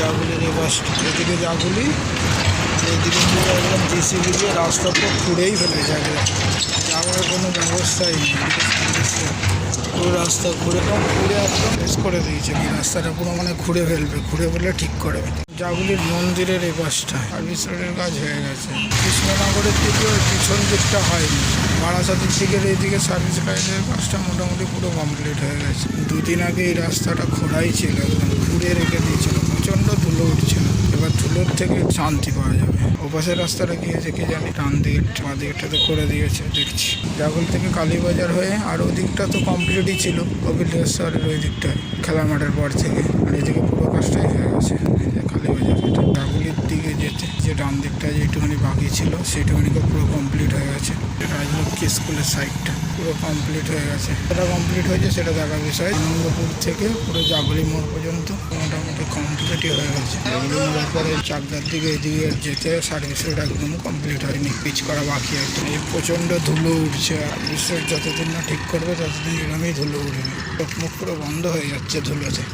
জাগুলির এই বাসটা এদিকে জাগুলি আর এদিকে পুরো একদম জেসিবি দিয়ে রাস্তা পুরো খুঁড়েই ফেলে একদম যাওয়ার কোনো ব্যবস্থাই নেই পুরো রাস্তা ঘুরে ঘুরে একদম শেষ করে দিয়েছে। এই রাস্তাটা পুরো মানে ঘুরে ফেলবে ঘুরে ফেলে ঠিক করবে জাগুলির মন্দিরের এই বাসটা সার্ভিস রোডের কাজ হয়ে গেছে। কৃষ্ণনগরের দিকে পিছন দিকটা হয়নি। বারাসাতের দিকের এইদিকে সার্ভিস লাইনের কাজটা মোটামুটি পুরো কমপ্লিট হয়ে গেছে। দুদিন আগে এই রাস্তাটা খোলাই ছিল, একদম ঘুরে রেখে দিয়েছিল। প্রচণ্ড থেকে শান্তি পাওয়া যাবে। ওপাশের রাস্তাটা গিয়েছে কি জানি? ডান দিকে বাঁ দিকটাতে করে দিয়েছে, দেখছি। জাগল থেকে কালীবাজার হয়ে আর ওদিকটা তো কমপ্লিটই ছিল, কপিলেশ্বরের ওই দিকটায় খেলা মাঠের পর থেকে। আর এদিকে পুরো কাজটাই হয়ে গেছে কালীবাজার। এটা দিকে যেতে, যে ডান দিকটা যেটুখানি বাকি ছিল সেইটুখানিকে পুরো কমপ্লিট হয়ে গেছে। রাজলক্ষ্মী স্কুলের সাইডটা পুরো কমপ্লিট হয়ে গেছে। সেটা কমপ্লিট হয়েছে, সেটা দেখার বিষয়। আনন্দপুর থেকে পুরো জাগলি মোড় পর্যন্ত। মোটামুটি কমপ্লিটই হয়ে গেছে। জাগলি মোড়ের পরে চাকদার দিকে এদিকে যেতে সার্ভিস রোড একদম কমপ্লিট হয়নি। পিচ করা বাকি আছে এই প্রচণ্ড ধুলো উঠছে। আর বিশ্বের যতদিন না ঠিক করবে, ততদিন এরমই ধুলো উঠবে। চোখ মুখ পুরো বন্ধ হয়ে যাচ্ছে ধুলোতে।